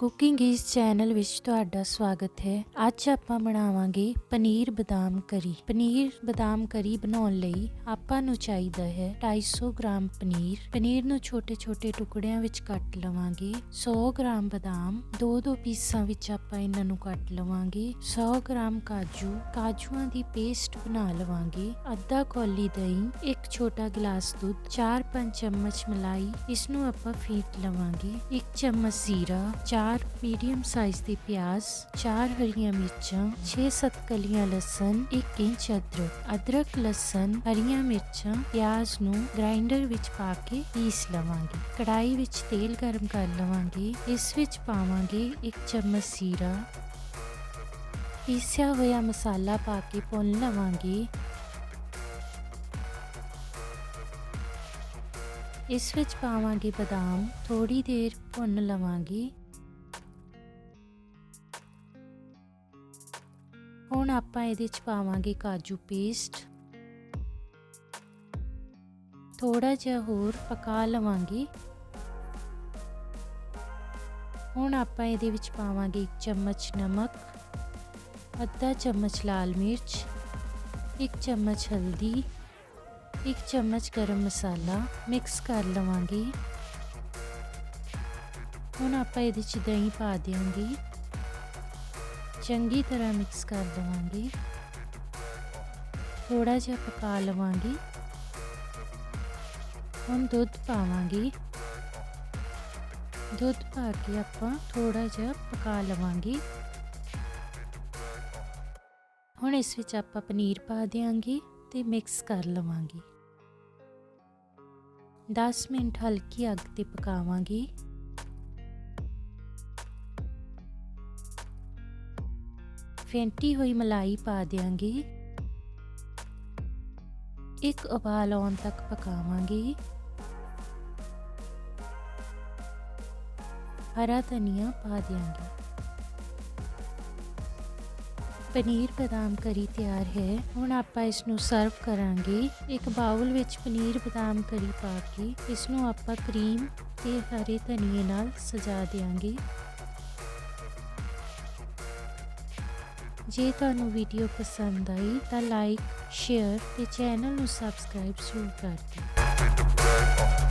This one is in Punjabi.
ਕੁਕਿੰਗ ਇਸ ਚੈਨਲ ਵਿੱਚ ਤੁਹਾਡਾ ਸਵਾਗਤ ਹੈ। ਅੱਜ ਆਪਾਂ ਬਣਾਵਾਂਗੇ ਪਨੀਰ ਬਦਾਮ ਕਰੀ। ਪਨੀਰ ਬਦਾਮ ਕਰੀ ਬਣਾਉਣ ਲਈ ਆਪਾਂ ਨੂੰ ਚਾਹੀਦਾ ਹੈ 250 ਗ੍ਰਾਮ ਪਨੀਰ। ਪਨੀਰ ਨੂੰ ਛੋਟੇ-ਛੋਟੇ ਟੁਕੜਿਆਂ ਵਿੱਚ ਕੱਟ ਲਵਾਂਗੇ। 100 ਗ੍ਰਾਮ ਬਦਾਮ, ਦੋ ਦੋ ਪੀਸਾਂ ਵਿੱਚ ਆਪਾਂ ਇਹਨਾਂ ਨੂੰ ਕੱਟ ਲਵਾਂਗੇ। 100 ਗ੍ਰਾਮ ਕਾਜੂ, ਕਾਜੂਆਂ ਦੀ ਪੇਸਟ ਬਣਾ ਲਵਾਂਗੇ। ਅੱਧਾ ਕੌਲੀ ਦਹੀਂ, ਇੱਕ ਛੋਟਾ ਗਲਾਸ ਦੁੱਧ 4-5 ਚਮਚ ਮਲਾਈ, ਇਸ ਨੂੰ ਆਪਾਂ ਫੇਟ ਲਵਾਂਗੇ। ਇੱਕ ਚਮਚ ਸੀਰਾ ਜ਼ੀਰਾ ਚਾਰ ਮੀਡੀਅਮ ਸਾਈਜ਼ ਦੇ ਪਿਆਜ਼, ਚਾਰ ਹਰੀਆਂ ਮਿਰਚਾਂ 6-7 ਕਲੀਆਂ ਲਸਣ 1 ਇੰਚ ਅਦਰਕ। ਅਦਰਕ, ਲਸਣ, ਹਰੀਆਂ ਮਿਰਚਾਂ, ਪਿਆਜ਼ ਨੂੰ ਗ੍ਰਾਈਂਡਰ ਵਿੱਚ ਪਾ ਕੇ ਪੀਸ ਲਵਾਂਗੇ। ਕੜਾਈ ਵਿੱਚ ਤੇਲ ਗਰਮ ਕਰ ਲਵਾਂਗੇ। ਇਸ ਵਿੱਚ ਪਾਵਾਂਗੇ ਇੱਕ ਚਮਚ ਸੀਰਾ ਪੀਸਿਆ ਹੋਇਆ ਮਸਾਲਾ ਪਾ ਕੇ ਭੁੰਨ ਲਵਾਂਗੇ। ਇਸ ਵਿੱਚ ਪਾਵਾਂਗੇ ਬਦਾਮ। ਥੋੜੀ ਦੇਰ ਭੁੰਨ ਲਵਾਂਗੇ। ਹੁਣ ਆਪਾਂ ਇਹਦੇ ਚ ਪਾਵਾਂਗੇ ਕਾਜੂ ਪੇਸਟ ਥੋੜਾ ਜਿਹਾ ਹੋਰ ਪਕਾ ਲਵਾਂਗੇ। ਹੁਣ ਆਪਾਂ ਇਹਦੇ ਵਿੱਚ ਪਾਵਾਂਗੇ ਇੱਕ ਚਮਚ ਨਮਕ, ਅੱਧਾ ਚਮਚ ਲਾਲ ਮਿਰਚ, ਇੱਕ ਚਮਚ ਹਲਦੀ, ਇੱਕ ਚਮਚ ਗਰਮ ਮਸਾਲਾ ਮਿਕਸ ਕਰ ਲਵਾਂਗੇ। ਹੁਣ ਆਪਾਂ ਇਹਦੇ ਚ ਦਹੀਂ ਪਾ ਦਿਆਂਗੇ। ਚੰਗੀ ਤਰ੍ਹਾਂ ਮਿਕਸ ਕਰ ਲਵਾਂਗੇ ਥੋੜਾ ਜਿਹਾ ਪਕਾ ਲਵਾਂਗੀ। ਹੁਣ ਦੁੱਧ ਪਾਵਾਂਗੀ। ਦੁੱਧ ਪਾ ਕੇ ਆਪਾਂ ਥੋੜਾ ਜਿਹਾ ਪਕਾ ਲਵਾਂਗੇ। ਹੁਣ ਇਸ ਵਿੱਚ ਆਪਾਂ ਪਨੀਰ ਪਾ ਦਿਆਂਗੇ ਤੇ ਮਿਕਸ ਕਰ ਲਵਾਂਗੇ। 10 ਮਿੰਟ ਹਲਕੀ ਅੱਗ ਤੇ ਪਕਾਵਾਂਗੇ। ਫੈਂਟੀ ਹੋਈ ਮਲਾਈ ਪਾ ਦਿਆਂਗੇ। ਇੱਕ ਉਬਾਲ ਆਉਣ ਤੱਕ ਪਕਾਵਾਂਗੇ। ਹਰਾ ਧਨੀਆ ਪਾ ਦਿਆਂਗੇ। ਪਨੀਰ ਬਦਾਮ ਕਰੀ ਤਿਆਰ ਹੈ। ਹੁਣ ਆਪਾਂ ਇਸ ਨੂੰ ਸਰਵ ਕਰਾਂਗੇ। ਇੱਕ ਬਾਉਲ ਵਿੱਚ ਪਨੀਰ ਬਦਾਮ ਕਰੀ ਪਾ ਕੇ ਇਸ ਨੂੰ ਆਪਾਂ ਕਰੀਮ ਤੇ ਹਰੇ ਧਨੀਏ ਨਾਲ ਸਜਾ ਦੇਵਾਂਗੇ ਜੇ ਤੁਹਾਨੂੰ ਵੀਡੀਓ ਪਸੰਦ ਆਈ ਤਾਂ ਲਾਈਕ, ਸ਼ੇਅਰ ਤੇ ਚੈਨਲ ਨੂੰ ਸਬਸਕ੍ਰਾਈਬ ਜ਼ਰੂਰ ਕਰ ਦਿਓ।